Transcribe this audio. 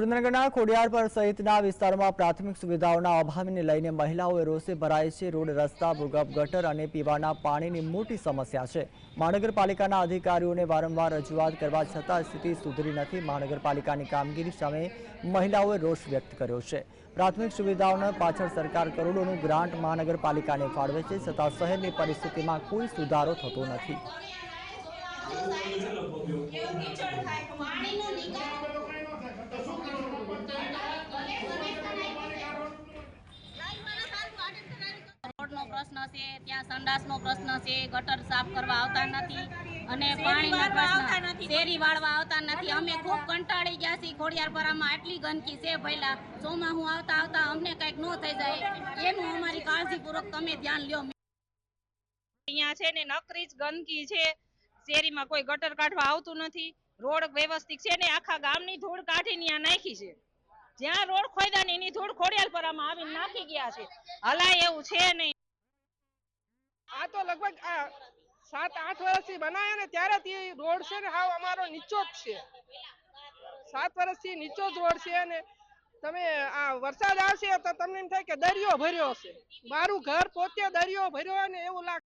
સુરેન્દ્રનગરના ખોડિયાર સહિતના વિસ્તારોમાં પ્રાથમિક સુવિધાઓના અભાવને લઈને મહિલાઓએ રોષે ભરાય છે. રોડ, રસ્તા, ભૂગર્ભ ગટર અને પીવાના પાણીની મોટી સમસ્યા છે. મહાનગરપાલિકાના અધિકારીઓને વારંવાર રજૂઆત કરવા છતાં સ્થિતિ સુધરી નથી. મહાનગરપાલિકાની કામગીરી સામે મહિલાઓએ રોષ વ્યક્ત કર્યો છે. પ્રાથમિક સુવિધાઓના પાછળ સરકાર કરોડોનું ગ્રાન્ટ મહાનગરપાલિકાને ફાળવે છે, છતાં શહેરની પરિસ્થિતિમાં કોઈ સુધારો થતો નથી. પ્રશ્ન છે ત્યાં સંડાસનો પ્રશ્ન છે ગટર સાફ કરવા આવતા નથી અને પાણીનો પ્રશ્ન. શેરી વાળવા આવતા નથી. અમે ખૂબ કંટાળી ગયા છીએ ખોડિયારપરામાં. આટલી ગંદકી છે ભઈલા. ચોમાહું આવતા આવતા અમને કંઈક ન થઈ જાય. એનું અમારી કાળજીપૂર્વક તમે ધ્યાન લ્યો. અહીંયા છે ને નકરી જ ગંદકી છે. શેરીમાં કોઈ ગટર કાઢવા આવતું નથી. રોડ વ્યવસ્થિત છે ને આખા ગામની ધૂળ કાઢીને ત્યાં નાખી છે. જ્યાં રોડ ખોદ્યા ની એની ધૂળ ખોડિયાલપરામાં આવીને નાખી ગયા છે. હલાય એવું છે નહીં. આ તો લગભગ આ સાત, આઠ વર્ષથી બનાવ્યા ને ત્યારેથી રોડ છે ને હાવ અમારો નીચો જ છે. સાત વર્ષથી નીચો જ રોડ છે ને તમે આ વરસાદ આવશે તો તમને એમ થાય કે દરિયો ભર્યો છે મારું ઘર પોતે દરિયો ભર્યો હોય ને એવું લાગે